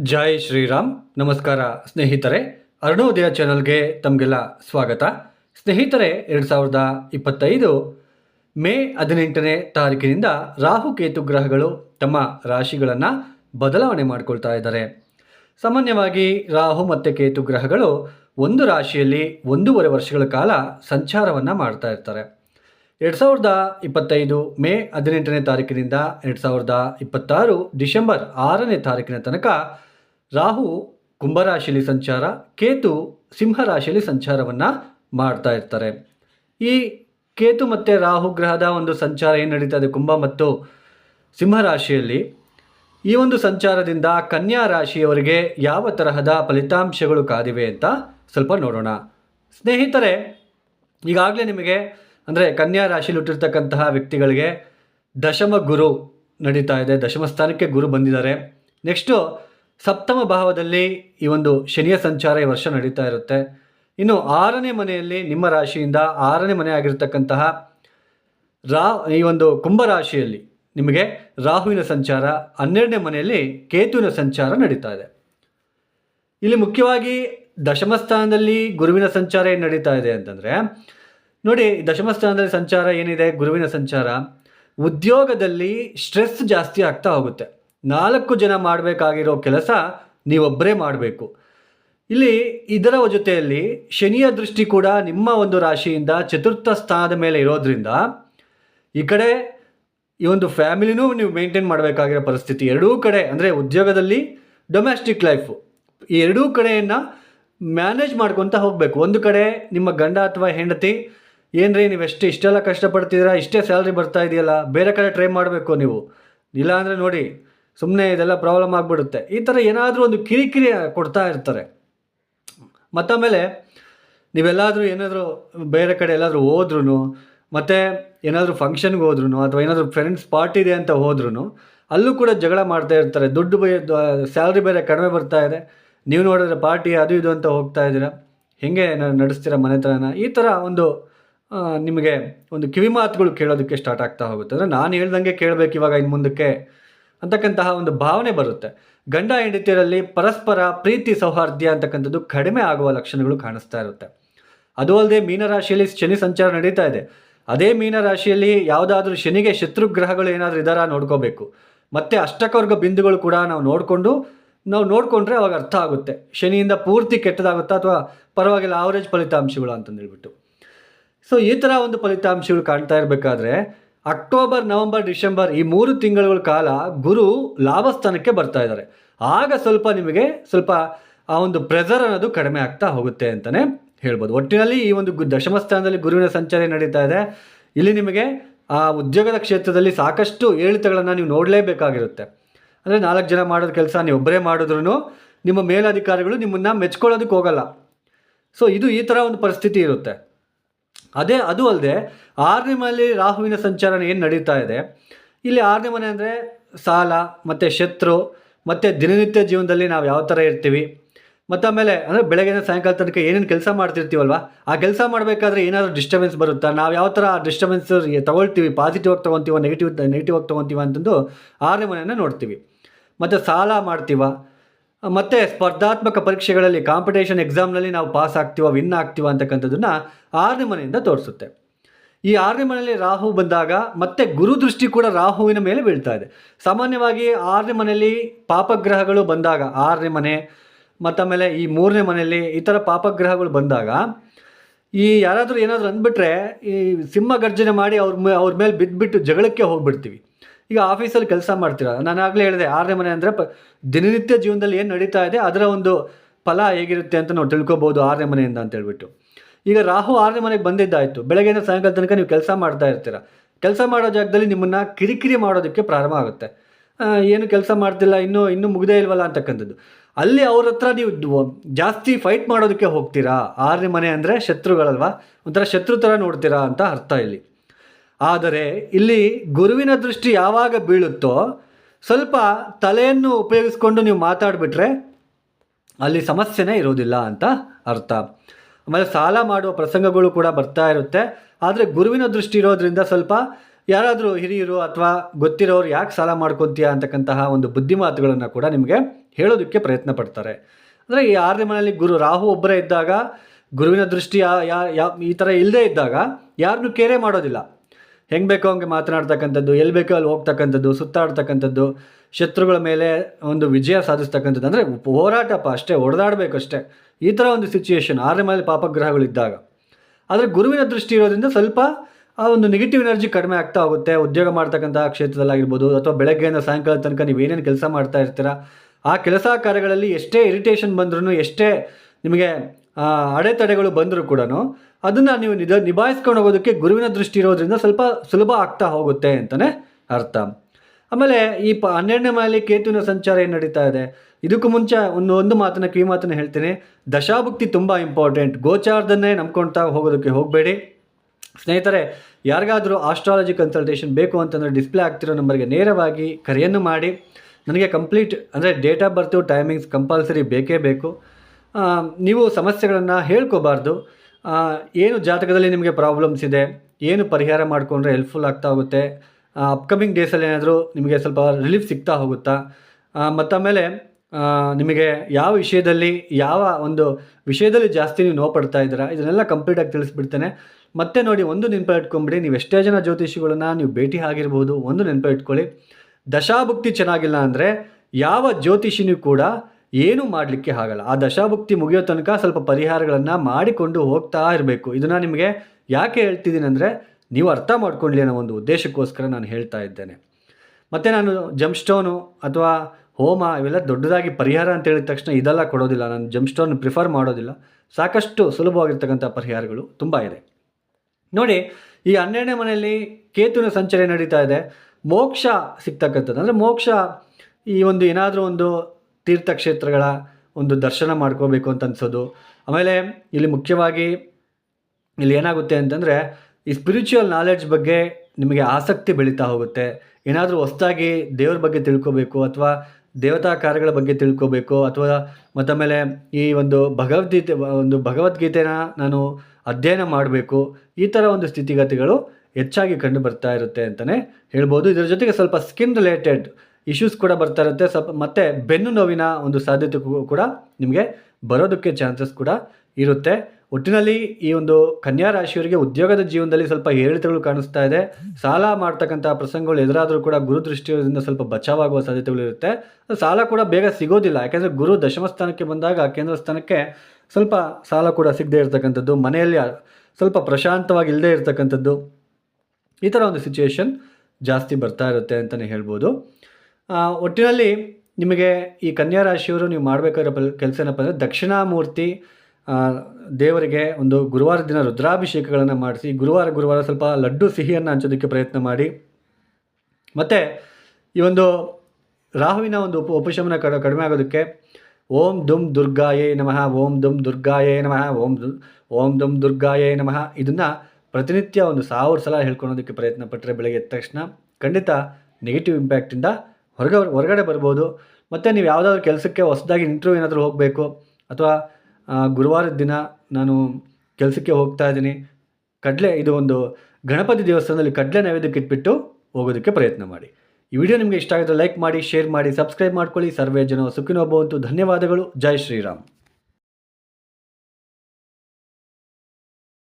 ಜೈ ಶ್ರೀರಾಮ್. ನಮಸ್ಕಾರ ಸ್ನೇಹಿತರೆ. ಅರುಣೋದಯ ಚಾನಲ್ಗೆ ತಮಗೆಲ್ಲ ಸ್ವಾಗತ. ಸ್ನೇಹಿತರೆ, ಎರಡು ಸಾವಿರದ ಇಪ್ಪತ್ತೈದು ಮೇ ಹದಿನೆಂಟನೇ ತಾರೀಕಿನಿಂದ ರಾಹು ಕೇತು ಗ್ರಹಗಳು ತಮ್ಮ ರಾಶಿಗಳನ್ನು ಬದಲಾವಣೆ ಮಾಡಿಕೊಳ್ತಾ ಇದ್ದಾರೆ. ಸಾಮಾನ್ಯವಾಗಿ ರಾಹು ಮತ್ತು ಕೇತು ಗ್ರಹಗಳು ಒಂದು ರಾಶಿಯಲ್ಲಿ ಒಂದೂವರೆ ವರ್ಷಗಳ ಕಾಲ ಸಂಚಾರವನ್ನು ಮಾಡ್ತಾ ಇರ್ತಾರೆ. ಎರಡು ಸಾವಿರದ ಇಪ್ಪತ್ತೈದು ಮೇ ಹದಿನೆಂಟನೇ ತಾರೀಕಿನಿಂದ ಎರಡು ಸಾವಿರದ ಇಪ್ಪತ್ತಾರು ಡಿಸೆಂಬರ್ ಆರನೇ ತಾರೀಕಿನ ತನಕ ರಾಹು ಕುಂಭರಾಶಿಯಲ್ಲಿ ಸಂಚಾರ, ಕೇತು ಸಿಂಹರಾಶಿಯಲ್ಲಿ ಸಂಚಾರವನ್ನು ಮಾಡ್ತಾ ಇರ್ತಾರೆ. ಈ ಕೇತು ಮತ್ತು ರಾಹು ಗ್ರಹದ ಒಂದು ಸಂಚಾರ ಏನು ನಡೀತಾ ಇದೆ, ಕುಂಭ ಮತ್ತು ಸಿಂಹರಾಶಿಯಲ್ಲಿ? ಈ ಒಂದು ಸಂಚಾರದಿಂದ ಕನ್ಯಾ ರಾಶಿಯವರಿಗೆ ಯಾವ ತರಹದ ಫಲಿತಾಂಶಗಳು ಕಾದಿವೆ ಅಂತ ಸ್ವಲ್ಪ ನೋಡೋಣ. ಸ್ನೇಹಿತರೆ, ಈಗಾಗಲೇ ನಿಮಗೆ ಅಂದರೆ ಕನ್ಯಾ ರಾಶಿಯಲ್ಲಿ ಹುಟ್ಟಿರ್ತಕ್ಕಂತಹ ವ್ಯಕ್ತಿಗಳಿಗೆ ದಶಮ ಗುರು ನಡೀತಾ ಇದೆ. ದಶಮ ಸ್ಥಾನಕ್ಕೆ ಗುರು ಬಂದಿದ್ದಾರೆ. ನೆಕ್ಸ್ಟು ಸಪ್ತಮ ಭಾವದಲ್ಲಿ ಈ ಒಂದು ಶನಿಯ ಸಂಚಾರ ಈ ವರ್ಷ ನಡೀತಾ ಇರುತ್ತೆ. ಇನ್ನು ಆರನೇ ಮನೆಯಲ್ಲಿ ನಿಮ್ಮ ರಾಶಿಯಿಂದ ಆರನೇ ಮನೆ ಆಗಿರ್ತಕ್ಕಂತಹ ರಾ ಈ ಒಂದು ಕುಂಭರಾಶಿಯಲ್ಲಿ ನಿಮಗೆ ರಾಹುವಿನ ಸಂಚಾರ, ಹನ್ನೆರಡನೇ ಮನೆಯಲ್ಲಿ ಕೇತುವಿನ ಸಂಚಾರ ನಡೀತಾ ಇದೆ. ಇಲ್ಲಿ ಮುಖ್ಯವಾಗಿ ದಶಮಸ್ಥಾನದಲ್ಲಿ ಗುರುವಿನ ಸಂಚಾರ ಏನು ನಡೀತಾ ಇದೆ ಅಂತಂದರೆ ನೋಡಿ ದಶಮಸ್ಥಾನದಲ್ಲಿ ಸಂಚಾರ ಏನಿದೆ? ಗುರುವಿನ ಸಂಚಾರ. ಉದ್ಯೋಗದಲ್ಲಿ ಸ್ಟ್ರೆಸ್ ಜಾಸ್ತಿ ಆಗ್ತಾ ಹೋಗುತ್ತೆ. ನಾಲ್ಕು ಜನ ಮಾಡಬೇಕಾಗಿರೋ ಕೆಲಸ ನೀವೊಬ್ಬರೇ ಮಾಡಬೇಕು. ಇಲ್ಲಿ ಇದರ ಜೊತೆಯಲ್ಲಿ ಶನಿಯ ದೃಷ್ಟಿ ಕೂಡ ನಿಮ್ಮ ಒಂದು ರಾಶಿಯಿಂದ ಚತುರ್ಥ ಸ್ಥಾನದ ಮೇಲೆ ಇರೋದ್ರಿಂದ ಈ ಕಡೆ ಈ ಒಂದು ಫ್ಯಾಮಿಲಿನೂ ನೀವು ಮೇಂಟೈನ್ ಮಾಡಬೇಕಾಗಿರೋ ಪರಿಸ್ಥಿತಿ ಎರಡೂ ಕಡೆ, ಅಂದರೆ ಉದ್ಯೋಗದಲ್ಲಿ ಡೊಮ್ಯಾಸ್ಟಿಕ್ ಲೈಫು ಈ ಎರಡೂ ಕಡೆಯನ್ನು ಮ್ಯಾನೇಜ್ ಮಾಡ್ಕೊತ ಹೋಗಬೇಕು. ಒಂದು ಕಡೆ ನಿಮ್ಮ ಗಂಡ ಅಥವಾ ಹೆಂಡತಿ ಏನ್ರಿ ನೀವು ಎಷ್ಟು ಇಷ್ಟೆಲ್ಲ ಕಷ್ಟಪಡ್ತಿದ್ದೀರಾ ಇಷ್ಟೇ ಸ್ಯಾಲ್ರಿ ಬರ್ತಾ ಇದೆಯಲ್ಲ? ಬೇರೆ ಕಡೆ ಟ್ರೈ ಮಾಡಬೇಕು ನೀವು. ಇಲ್ಲ ಅಂದರೆ ನೋಡಿ ಸುಮ್ಮನೆ ಇದೆಲ್ಲ ಪ್ರಾಬ್ಲಮ್ ಆಗಿಬಿಡುತ್ತೆ. ಈ ಥರ ಏನಾದರೂ ಒಂದು ಕಿರಿಕಿರಿ ಕೊಡ್ತಾ ಇರ್ತಾರೆ. ಮತ್ತಾಮೇಲೆ, ನೀವೆಲ್ಲಾದರೂ ಏನಾದರೂ ಬೇರೆ ಕಡೆ ಎಲ್ಲಾದರೂ ಹೋದ್ರೂ ಮತ್ತು ಏನಾದರೂ ಫಂಕ್ಷನ್ಗೆ ಹೋದ್ರೂ ಅಥವಾ ಏನಾದರೂ ಫ್ರೆಂಡ್ಸ್ ಪಾರ್ಟಿ ಇದೆ ಅಂತ ಹೋದ್ರೂ ಅಲ್ಲೂ ಕೂಡ ಜಗಳ ಮಾಡ್ತಾ ಇರ್ತಾರೆ. ದುಡ್ಡು ಬೈ ಸ್ಯಾಲ್ರಿ ಬೇರೆ ಕಡಿಮೆ ಬರ್ತಾ ಇದೆ. ನೀವು ನೋಡಿದ್ರೆ ಪಾರ್ಟಿ ಅದು ಇದು ಅಂತ ಹೋಗ್ತಾ ಇದ್ದೀರಾ. ಹೇಗೆ ನಡೆಸ್ತೀರಾ ಮನೆತನ ಈ ಥರ ಒಂದು ನಿಮಗೆ ಒಂದು ಕಿವಿ ಮಾತುಗಳು ಕೇಳೋದಕ್ಕೆ ಸ್ಟಾರ್ಟ್ ಆಗ್ತಾ ಹೋಗುತ್ತೆ. ಅಂದರೆ ನಾನು ಹೇಳ್ದಂಗೆ ಕೇಳಬೇಕು ಇವಾಗ ಇನ್ನು ಮುಂದಕ್ಕೆ ಅಂತಕ್ಕಂತಹ ಒಂದು ಭಾವನೆ ಬರುತ್ತೆ. ಗಂಡ ಹೆಂಡತಿಯರಲ್ಲಿ ಪರಸ್ಪರ ಪ್ರೀತಿ ಸೌಹಾರ್ದ್ಯ ಅಂತಕ್ಕಂಥದ್ದು ಕಡಿಮೆ ಆಗುವ ಲಕ್ಷಣಗಳು ಕಾಣಿಸ್ತಾ ಇರುತ್ತೆ. ಅದು ಅಲ್ಲದೆ ಮೀನರಾಶಿಯಲ್ಲಿ ಶನಿ ಸಂಚಾರ ನಡೀತಾ ಇದೆ. ಅದೇ ಮೀನರಾಶಿಯಲ್ಲಿ ಯಾವುದಾದ್ರೂ ಶನಿಗೆ ಶತ್ರು ಗ್ರಹಗಳು ಏನಾದರೂ ಇದಾರ ನೋಡ್ಕೋಬೇಕು. ಮತ್ತು ಅಷ್ಟಕವರ್ಗ ಬಿಂದುಗಳು ಕೂಡ ನಾವು ನೋಡಿಕೊಂಡು, ನಾವು ನೋಡಿಕೊಂಡ್ರೆ ಅವಾಗ ಅರ್ಥ ಆಗುತ್ತೆ. ಶನಿಯಿಂದ ಪೂರ್ತಿ ಕೆಟ್ಟದಾಗುತ್ತಾ ಅಥವಾ ಪರವಾಗಿಲ್ಲ ಆವರೇಜ್ ಫಲಿತಾಂಶಗಳು ಅಂತಂದೇಳ್ಬಿಟ್ಟು ಸೊ ಈ ಥರ ಒಂದು ಫಲಿತಾಂಶಗಳು ಕಾಣ್ತಾ ಇರಬೇಕಾದ್ರೆ, ಅಕ್ಟೋಬರ್, ನವೆಂಬರ್, ಡಿಸೆಂಬರ್ ಈ ಮೂರು ತಿಂಗಳುಗಳ ಕಾಲ ಗುರು ಲಾಭಸ್ಥಾನಕ್ಕೆ ಬರ್ತಾ ಇದ್ದಾರೆ. ಆಗ ಸ್ವಲ್ಪ ನಿಮಗೆ ಸ್ವಲ್ಪ ಆ ಒಂದು ಪ್ರೆಸರ್ ಅನ್ನೋದು ಕಡಿಮೆ ಆಗ್ತಾ ಹೋಗುತ್ತೆ ಅಂತಲೇ ಹೇಳ್ಬೋದು. ಒಟ್ಟಿನಲ್ಲಿ ಈ ಒಂದು ಗು- ದಶಮ ಸ್ಥಾನದಲ್ಲಿ ಗುರುವಿನ ಸಂಚಾರ ನಡೀತಾ ಇದೆ. ಇಲ್ಲಿ ನಿಮಗೆ ಆ ಉದ್ಯೋಗದ ಕ್ಷೇತ್ರದಲ್ಲಿ ಸಾಕಷ್ಟು ಏಳಿತಗಳನ್ನು ನೀವು ನೋಡಲೇಬೇಕಾಗಿರುತ್ತೆ. ಅಂದರೆ ನಾಲ್ಕು ಜನ ಮಾಡೋದು ಕೆಲಸ ನೀವು ಒಬ್ಬರೇ ಮಾಡಿದ್ರೂ ನಿಮ್ಮ ಮೇಲಧಿಕಾರಿಗಳು ನಿಮ್ಮನ್ನು ಮೆಚ್ಕೊಳ್ಳೋದಕ್ಕೆ ಹೋಗಲ್ಲ. ಸೊ ಇದು ಈ ಥರ ಒಂದು ಪರಿಸ್ಥಿತಿ ಇರುತ್ತೆ. ಅದೇ ಅದು ಅಲ್ಲದೆ ಆರನೇ ಮನೆಯಲ್ಲಿ ರಾಹುವಿನ ಸಂಚಾರ ಏನು ನಡೀತಾ ಇದೆ? ಇಲ್ಲಿ ಆರನೇ ಮನೆ ಅಂದರೆ ಸಾಲ, ಮತ್ತು ಶತ್ರು, ಮತ್ತು ದಿನನಿತ್ಯ ಜೀವನದಲ್ಲಿ ನಾವು ಯಾವ ಥರ ಇರ್ತೀವಿ? ಮತ್ತು ಆಮೇಲೆ ಅಂದರೆ ಬೆಳಗ್ಗೆ ಸಾಯಂಕಾಲ ತನಕ ಏನೇನು ಕೆಲಸ ಮಾಡ್ತಿರ್ತೀವಲ್ವ? ಆ ಕೆಲಸ ಮಾಡಬೇಕಾದ್ರೆ ಏನಾದರೂ ಡಿಸ್ಟರ್ಬೆನ್ಸ್ ಬರುತ್ತಾ? ನಾವು ಯಾವ ಥರ ಡಿಸ್ಟರ್ಬೆನ್ಸ್ ತಗೊಳ್ತೀವಿ? ಪಾಸಿಟಿವ್ ಆಗಿ ತೊಗೊತೀವ ನೆಗೆಟಿವ್ ನೆಗೆಟಿವ್ ಆಗಿ ತೊಗೊತೀವ ಅಂತಂದು ಆರನೇ ಮನೆಯನ್ನು ನೋಡ್ತೀವಿ. ಮತ್ತು ಸಾಲ ಮಾಡ್ತೀವ ಮತ್ತು ಸ್ಪರ್ಧಾತ್ಮಕ ಪರೀಕ್ಷೆಗಳಲ್ಲಿ ಕಾಂಪಿಟೇಷನ್ ಎಕ್ಸಾಮ್ನಲ್ಲಿ ನಾವು ಪಾಸ್ ಆಗ್ತೀವ ವಿನ್ ಆಗ್ತೀವ ಅಂತಕ್ಕಂಥದ್ದನ್ನು ಆರನೇ ಮನೆಯಿಂದ ತೋರಿಸುತ್ತೆ. ಈ ಆರನೇ ಮನೆಯಲ್ಲಿ ರಾಹು ಬಂದಾಗ ಮತ್ತೆ ಗುರು ದೃಷ್ಟಿ ಕೂಡ ರಾಹುವಿನ ಮೇಲೆ ಬೀಳ್ತಾ ಇದೆ. ಸಾಮಾನ್ಯವಾಗಿ ಆರನೇ ಮನೆಯಲ್ಲಿ ಪಾಪಗ್ರಹಗಳು ಬಂದಾಗ, ಆರನೇ ಮನೆ ಮತ್ತು ಆಮೇಲೆ ಈ ಮೂರನೇ ಮನೆಯಲ್ಲಿ ಈ ಥರ ಪಾಪಗ್ರಹಗಳು ಬಂದಾಗ, ಈ ಯಾರಾದರೂ ಏನಾದರೂ ಅಂದ್ಬಿಟ್ರೆ ಈ ಸಿಂಹ ಗರ್ಜನೆ ಮಾಡಿ ಅವ್ರ ಅವ್ರ ಮೇಲೆ ಬಿದ್ದುಬಿಟ್ಟು ಜಗಳಕ್ಕೆ ಹೋಗ್ಬಿಡ್ತೀವಿ. ಈಗ ಆಫೀಸಲ್ಲಿ ಕೆಲಸ ಮಾಡ್ತೀರಾ? ನಾನು ಆಗಲೇ ಹೇಳಿದೆ, ಆರನೇ ಮನೆ ಅಂದರೆ ಪ, ದಿನನಿತ್ಯ ಜೀವನದಲ್ಲಿ ಏನು ನಡೀತಾ ಇದೆ, ಅದರ ಒಂದು ಫಲ ಹೇಗಿರುತ್ತೆ ಅಂತ ನಾವು ತಿಳ್ಕೊಬೋದು ಆರನೇ ಮನೆಯಿಂದ ಅಂತ ಹೇಳ್ಬಿಟ್ಟು. ಈಗ ರಾಹು ಆರನೇ ಮನೆಗೆ ಬಂದಿದ್ದಾಯಿತು. ಬೆಳಗ್ಗೆಯಿಂದ ಸಾಯಂಕಾಲ ತನಕ ನೀವು ಕೆಲಸ ಮಾಡ್ತಾ ಇರ್ತೀರ? ಕೆಲಸ ಮಾಡೋ ಜಾಗದಲ್ಲಿ ನಿಮ್ಮನ್ನು ಕಿರಿಕಿರಿ ಮಾಡೋದಕ್ಕೆ ಪ್ರಾರಂಭ ಆಗುತ್ತೆ. ಏನು ಕೆಲಸ ಮಾಡ್ತಿಲ್ಲ, ಇನ್ನೂ ಇನ್ನೂ ಮುಗ್ದೇ ಇಲ್ವಲ್ಲ ಅಂತಕ್ಕಂಥದ್ದು. ಅಲ್ಲಿ ಅವ್ರ ಹತ್ರ ನೀವು ಜಾಸ್ತಿ ಫೈಟ್ ಮಾಡೋದಕ್ಕೆ ಹೋಗ್ತೀರಾ? ಆರನೇ ಮನೆ ಅಂದರೆ ಶತ್ರುಗಳಲ್ವಾ? ಒಂಥರ ಶತ್ರು ಥರ ನೋಡ್ತೀರಾ ಅಂತ ಅರ್ಥ ಇಲ್ಲಿ. ಆದರೆ ಇಲ್ಲಿ ಗುರುವಿನ ದೃಷ್ಟಿ ಯಾವಾಗ ಬೀಳುತ್ತೋ ಸ್ವಲ್ಪ ತಲೆಯನ್ನು ಉಪಯೋಗಿಸ್ಕೊಂಡು ನೀವು ಮಾತಾಡಿಬಿಟ್ರೆ ಅಲ್ಲಿ ಸಮಸ್ಯೆನೇ ಇರೋದಿಲ್ಲ ಅಂತ ಅರ್ಥ. ಆಮೇಲೆ ಸಾಲ ಮಾಡುವ ಪ್ರಸಂಗಗಳು ಕೂಡ ಬರ್ತಾ ಇರುತ್ತೆ. ಆದರೆ ಗುರುವಿನ ದೃಷ್ಟಿ ಇರೋದ್ರಿಂದ ಸ್ವಲ್ಪ ಯಾರಾದರೂ ಹಿರಿಯರು ಅಥವಾ ಗೊತ್ತಿರೋರು ಯಾಕೆ ಸಾಲ ಮಾಡ್ಕೊತೀಯ ಅಂತಕ್ಕಂತಹ ಒಂದು ಬುದ್ಧಿಮಾತುಗಳನ್ನು ಕೂಡ ನಿಮಗೆ ಹೇಳೋದಕ್ಕೆ ಪ್ರಯತ್ನ ಪಡ್ತಾರೆ. ಅಂದರೆ ಈ ಆರನೇ ಮನೆಯಲ್ಲಿ ಗುರು ರಾಹು ಒಬ್ಬರೇ ಇದ್ದಾಗ ಗುರುವಿನ ದೃಷ್ಟಿ ಯಾ- ಈ ಥರ ಇಲ್ಲದೇ ಇದ್ದಾಗ ಯಾರನ್ನೂ ಕೇರೆ ಮಾಡೋದಿಲ್ಲ. ಹೆಂಗೆ ಬೇಕೋ ಹಂಗೆ ಮಾತನಾಡ್ತಕ್ಕಂಥದ್ದು, ಎಲ್ಲಿ ಬೇಕೋ ಅಲ್ಲಿ ಹೋಗ್ತಕ್ಕಂಥದ್ದು, ಸುತ್ತಾಡ್ತಕ್ಕಂಥದ್ದು, ಶತ್ರುಗಳ ಮೇಲೆ ಒಂದು ವಿಜಯ ಸಾಧಿಸ್ತಕ್ಕಂಥದ್ದು. ಅಂದರೆ ಹೋರಾಟಪ್ಪ ಅಷ್ಟೇ, ಹೊಡೆದಾಡಬೇಕು ಅಷ್ಟೇ. ಈ ಥರ ಒಂದು ಸಿಚುಯೇಷನ್ ಆರನೇ ಮೇಲೆ ಪಾಪಗ್ರಹಗಳಿದ್ದಾಗ. ಆದರೆ ಗುರುವಿನ ದೃಷ್ಟಿ ಇರೋದ್ರಿಂದ ಸ್ವಲ್ಪ ಆ ಒಂದು ನೆಗೆಟಿವ್ ಎನರ್ಜಿ ಕಡಿಮೆ ಆಗ್ತಾ ಹೋಗುತ್ತೆ. ಉದ್ಯೋಗ ಮಾಡ್ತಕ್ಕಂಥ ಕ್ಷೇತ್ರದಲ್ಲಾಗಿರ್ಬೋದು, ಅಥವಾ ಬೆಳಗ್ಗೆಯಿಂದ ಸಾಯಂಕಾಲ ತನಕ ನೀವು ಏನೇನು ಕೆಲಸ ಮಾಡ್ತಾ ಇರ್ತೀರ, ಆ ಕೆಲಸ ಕಾರ್ಯಗಳಲ್ಲಿ ಎಷ್ಟೇ ಇರಿಟೇಷನ್ ಬಂದ್ರೂ ಎಷ್ಟೇ ನಿಮಗೆ ಅಡೆತಡೆಗಳು ಬಂದರೂ ಕೂಡ ಅದನ್ನು ನೀವು ನಿಧ, ನಿಭಾಯಿಸ್ಕೊಂಡು ಹೋಗೋದಕ್ಕೆ ಗುರುವಿನ ದೃಷ್ಟಿ ಇರೋದ್ರಿಂದ ಸ್ವಲ್ಪ ಸುಲಭ ಆಗ್ತಾ ಹೋಗುತ್ತೆ ಅಂತಲೇ ಅರ್ಥ. ಆಮೇಲೆ ಈ ಪ, ಹನ್ನೆರಡನೇ ಮನೆಯಲ್ಲಿ ಕೇತುವಿನ ಸಂಚಾರ ಏನು ನಡೀತಾ ಇದೆ? ಇದಕ್ಕೂ ಮುಂಚೆ ಒಂದು ಒಂದು ಮಾತನ್ನು, ಕಿವಿ ಮಾತನ್ನು ಹೇಳ್ತೀನಿ. ದಶಾಭುಕ್ತಿ ತುಂಬ ಇಂಪಾರ್ಟೆಂಟ್ ಗೋಚಾರದನ್ನೇ ನಂಬ್ಕೊಳ್ತಾ ಹೋಗೋದಕ್ಕೆ ಹೋಗಬೇಡಿ. ಸ್ನೇಹಿತರೆ, ಯಾರಿಗಾದರೂ ಆಸ್ಟ್ರಾಲಜಿ ಕನ್ಸಲ್ಟೇಷನ್ ಬೇಕು ಅಂತಂದರೆ ಡಿಸ್ಪ್ಲೇ ಆಗ್ತಿರೋ ನಂಬರ್ಗೆ ನೇರವಾಗಿ ಕರೆಯನ್ನು ಮಾಡಿ. ನನಗೆ ಕಂಪ್ಲೀಟ್ ಅಂದರೆ date of birth timings compulsory ಬೇಕೇ ಬೇಕು. ನೀವು ಸಮಸ್ಯೆಗಳನ್ನು ಹೇಳ್ಕೋಬಾರ್ದು. ಏನು ಜಾತಕದಲ್ಲಿ ನಿಮಗೆ ಪ್ರಾಬ್ಲಮ್ಸ್ ಇದೆ, ಏನು ಪರಿಹಾರ ಮಾಡಿಕೊಂಡ್ರೆ ಹೆಲ್ಪ್ಫುಲ್ ಆಗ್ತಾ ಹೋಗುತ್ತೆ ಅಪ್ಕಮಿಂಗ್ ಡೇಸಲ್ಲಿ ಏನಾದರೂ ನಿಮಗೆ ಸ್ವಲ್ಪ ರಿಲೀಫ್ ಸಿಗ್ತಾ ಹೋಗುತ್ತಾ? ಮತ್ತಾಮೇಲೆ ನಿಮಗೆ ಯಾವ ವಿಷಯದಲ್ಲಿ, ಯಾವ ಒಂದು ವಿಷಯದಲ್ಲಿ ಜಾಸ್ತಿ ನೀವು ನೋವು ಪಡ್ತಾ ಇದ್ದೀರಾ? ಇದನ್ನೆಲ್ಲ ಕಂಪ್ಲೀಟಾಗಿ ತಿಳಿಸ್ಬಿಡ್ತೇನೆ. ಮತ್ತೆ ನೋಡಿ, ಒಂದು ನೆನಪು ಇಟ್ಕೊಂಬಿಡಿ, ನೀವು ಎಷ್ಟೇ ಜನ ಜ್ಯೋತಿಷಿಗಳನ್ನ ನೀವು ಭೇಟಿ ಆಗಿರ್ಬೋದು, ಒಂದು ನೆನಪು ಇಟ್ಕೊಳ್ಳಿ. ದಶಾಭುಕ್ತಿ ಚೆನ್ನಾಗಿಲ್ಲ ಅಂದರೆ ಯಾವ ಜ್ಯೋತಿಷಿನೂ ಕೂಡ ಏನೂ ಮಾಡಲಿಕ್ಕೆ ಆಗಲ್ಲ. ಆ ದಶಾಭುಕ್ತಿ ಮುಗಿಯೋ ತನಕ ಸ್ವಲ್ಪ ಪರಿಹಾರಗಳನ್ನು ಮಾಡಿಕೊಂಡು ಹೋಗ್ತಾ ಇರಬೇಕು. ಇದನ್ನು ನಿಮಗೆ ಯಾಕೆ ಹೇಳ್ತಿದ್ದೀನಿ ಅಂದರೆ, ನೀವು ಅರ್ಥ ಮಾಡ್ಕೊಳ್ಳಿ ಅನ್ನೋ ಒಂದು ಉದ್ದೇಶಕ್ಕೋಸ್ಕರ ನಾನು ಹೇಳ್ತಾ ಇದ್ದೇನೆ. ಮತ್ತು ನಾನು ಜಂಪ್ ಸ್ಟೋನು ಅಥವಾ ಹೋಮ ಇವೆಲ್ಲ ದೊಡ್ಡದಾಗಿ ಪರಿಹಾರ ಅಂತ ಹೇಳಿದ ತಕ್ಷಣ ಇದೆಲ್ಲ ಕೊಡೋದಿಲ್ಲ. ನಾನು ಜಂಪ್ ಸ್ಟೋನ್ ಪ್ರಿಫರ್ ಮಾಡೋದಿಲ್ಲ. ಸಾಕಷ್ಟು ಸುಲಭವಾಗಿರ್ತಕ್ಕಂಥ ಪರಿಹಾರಗಳು ತುಂಬ ಇದೆ. ನೋಡಿ, ಈ ಹನ್ನೆರಡನೇ ಮನೆಯಲ್ಲಿ ಕೇತುವಿನ ಸಂಚಾರ ನಡೀತಾ ಇದೆ. ಮೋಕ್ಷ ಸಿಗ್ತಕ್ಕಂಥದ್ದು. ಅಂದರೆ ಮೋಕ್ಷ ಈ ಒಂದು ಏನಾದರೂ ಒಂದು ತೀರ್ಥಕ್ಷೇತ್ರಗಳ ಒಂದು ದರ್ಶನ ಮಾಡ್ಕೋಬೇಕು ಅಂತ ಅನ್ಸೋದು. ಆಮೇಲೆ ಇಲ್ಲಿ ಮುಖ್ಯವಾಗಿ ಇಲ್ಲಿ ಏನಾಗುತ್ತೆ ಅಂತಂದರೆ ಈ ಸ್ಪಿರಿಚುವಲ್ ನಾಲೆಡ್ಜ್ ಬಗ್ಗೆ ನಿಮಗೆ ಆಸಕ್ತಿ ಬೆಳೀತಾ ಹೋಗುತ್ತೆ. ಏನಾದರೂ ಹೊಸ್ದಾಗಿ ದೇವ್ರ ಬಗ್ಗೆ ತಿಳ್ಕೋಬೇಕು ಅಥವಾ ದೇವತಾ ಕಾರ್ಯಗಳ ಬಗ್ಗೆ ತಿಳ್ಕೋಬೇಕು ಅಥವಾ ಮತ್ತಾಮೇಲೆ ಈ ಒಂದು ಭಗವದ್ಗೀತೆ, ಒಂದು ಭಗವದ್ಗೀತೆನ ನಾನು ಅಧ್ಯಯನ ಮಾಡಬೇಕು, ಈ ಥರ ಒಂದು ಸ್ಥಿತಿಗತಿಗಳು ಹೆಚ್ಚಾಗಿ ಕಂಡು ಬರ್ತಾ ಇರುತ್ತೆ ಅಂತಲೇ ಹೇಳ್ಬೋದು. ಇದರ ಜೊತೆಗೆ ಸ್ವಲ್ಪ ಸ್ಕಿನ್ ರಿಲೇಟೆಡ್ ಇಶ್ಯೂಸ್ ಕೂಡ ಬರ್ತಾ ಇರುತ್ತೆ. ಸ್ವಲ್ಪ ಮತ್ತು ಬೆನ್ನು ನೋವಿನ ಒಂದು ಸಾಧ್ಯತೆ ಕೂಡ ನಿಮಗೆ ಬರೋದಕ್ಕೆ ಚಾನ್ಸಸ್ ಕೂಡ ಇರುತ್ತೆ. ಒಟ್ಟಿನಲ್ಲಿ ಈ ಒಂದು ಕನ್ಯಾ ರಾಶಿಯವರಿಗೆ ಉದ್ಯೋಗದ ಜೀವನದಲ್ಲಿ ಸ್ವಲ್ಪ ಏರಿಳಿತಗಳು ಕಾಣಿಸ್ತಾ ಇದೆ. ಸಾಲ ಮಾಡ್ತಕ್ಕಂಥ ಪ್ರಸಂಗಗಳು ಎದುರಾದರೂ ಕೂಡ ಗುರು ದೃಷ್ಟಿಯಿಂದ ಸ್ವಲ್ಪ ಬಚಾವಾಗುವ ಸಾಧ್ಯತೆಗಳು ಇರುತ್ತೆ. ಸಾಲ ಕೂಡ ಬೇಗ ಸಿಗೋದಿಲ್ಲ. ಯಾಕೆಂದರೆ ಗುರು ದಶಮ ಸ್ಥಾನಕ್ಕೆ ಬಂದಾಗ ಕೇಂದ್ರ ಸ್ಥಾನಕ್ಕೆ ಸ್ವಲ್ಪ ಸಾಲ ಕೂಡ ಸಿಗದೇ ಇರತಕ್ಕಂಥದ್ದು. ಮನೆಯಲ್ಲಿ ಸ್ವಲ್ಪ ಪ್ರಶಾಂತವಾಗಿ ಇಲ್ಲದೆ ಇರತಕ್ಕಂಥದ್ದು. ಈ ಥರ ಒಂದು ಸಿಚುಯೇಷನ್ ಜಾಸ್ತಿ ಬರ್ತಾ ಇರುತ್ತೆ ಅಂತಲೇ ಹೇಳ್ಬೋದು. ಒಟ್ಟಿನಲ್ಲಿ ನಿಮಗೆ ಈ ಕನ್ಯಾ ರಾಶಿಯವರು ನೀವು ಮಾಡಬೇಕಾಗಿರೋ ಕೆಲಸ ಏನಪ್ಪ ಅಂದರೆ ದಕ್ಷಿಣಾಮೂರ್ತಿ ಮೂರ್ತಿ ದೇವರಿಗೆ ಒಂದು ಗುರುವಾರ ದಿನ ರುದ್ರಾಭಿಷೇಕಗಳನ್ನು ಮಾಡಿಸಿ, ಗುರುವಾರ ಗುರುವಾರ ಸ್ವಲ್ಪ ಲಡ್ಡು ಸಿಹಿಯನ್ನು ಹಂಚೋದಕ್ಕೆ ಪ್ರಯತ್ನ ಮಾಡಿ. ಮತ್ತು ಈ ಒಂದು ರಾಹುವಿನ ಒಂದು ಉಪ ಉಪಶಮನ ಕಡ, ಕಡಿಮೆ ಆಗೋದಕ್ಕೆ ಓಂ ದುಮ್ ದುರ್ಗಾಯೇ ನಮಃ, ಓಂ ದುಮ್ ದುರ್ಗಾಯೇ ನಮಃ, ಓಂ ದು, ಓಂ ದುಮ್ ದುರ್ಗಾಯೇ ನಮಃ. ಇದನ್ನು ಪ್ರತಿನಿತ್ಯ ಒಂದು ಸಾವಿರ ಸಲ ಹೇಳ್ಕೊಳೋದಕ್ಕೆ ಪ್ರಯತ್ನ ಪಟ್ಟರೆ ಬೆಳಗ್ಗೆ ಎದ್ದ ತಕ್ಷಣ ಖಂಡಿತ ನೆಗೆಟಿವ್ ಇಂಪ್ಯಾಕ್ಟಿಂದ ಹೊರಗ, ಹೊರಗಡೆ ಬರ್ಬೋದು. ಮತ್ತು ನೀವು ಯಾವುದಾದ್ರು ಕೆಲಸಕ್ಕೆ ಹೊಸದಾಗಿ ಇಂಟರ್ವ್ಯೂ ಏನಾದರೂ ಹೋಗಬೇಕು, ಅಥವಾ ಗುರುವಾರದ ದಿನ ನಾನು ಕೆಲಸಕ್ಕೆ ಹೋಗ್ತಾ ಇದ್ದೀನಿ, ಕಡಲೆ, ಇದು ಒಂದು ಗಣಪತಿ ದೇವಸ್ಥಾನದಲ್ಲಿ ಕಡಲೆ ನೈವೇದ್ಯಕ್ಕೆ ಇಟ್ಬಿಟ್ಟು ಹೋಗೋದಕ್ಕೆ ಪ್ರಯತ್ನ ಮಾಡಿ. ಈ ವಿಡಿಯೋ ನಿಮಗೆ ಇಷ್ಟ ಆಗಿದ್ರೆ ಲೈಕ್ ಮಾಡಿ ಶೇರ್ ಮಾಡಿ ಸಬ್ಸ್ಕ್ರೈಬ್ ಮಾಡ್ಕೊಳ್ಳಿ. ಸರ್ವೇ ಜನ ಸುಖಿನೋ ಭವಂತು. ಧನ್ಯವಾದಗಳು. ಜೈ ಶ್ರೀರಾಮ್.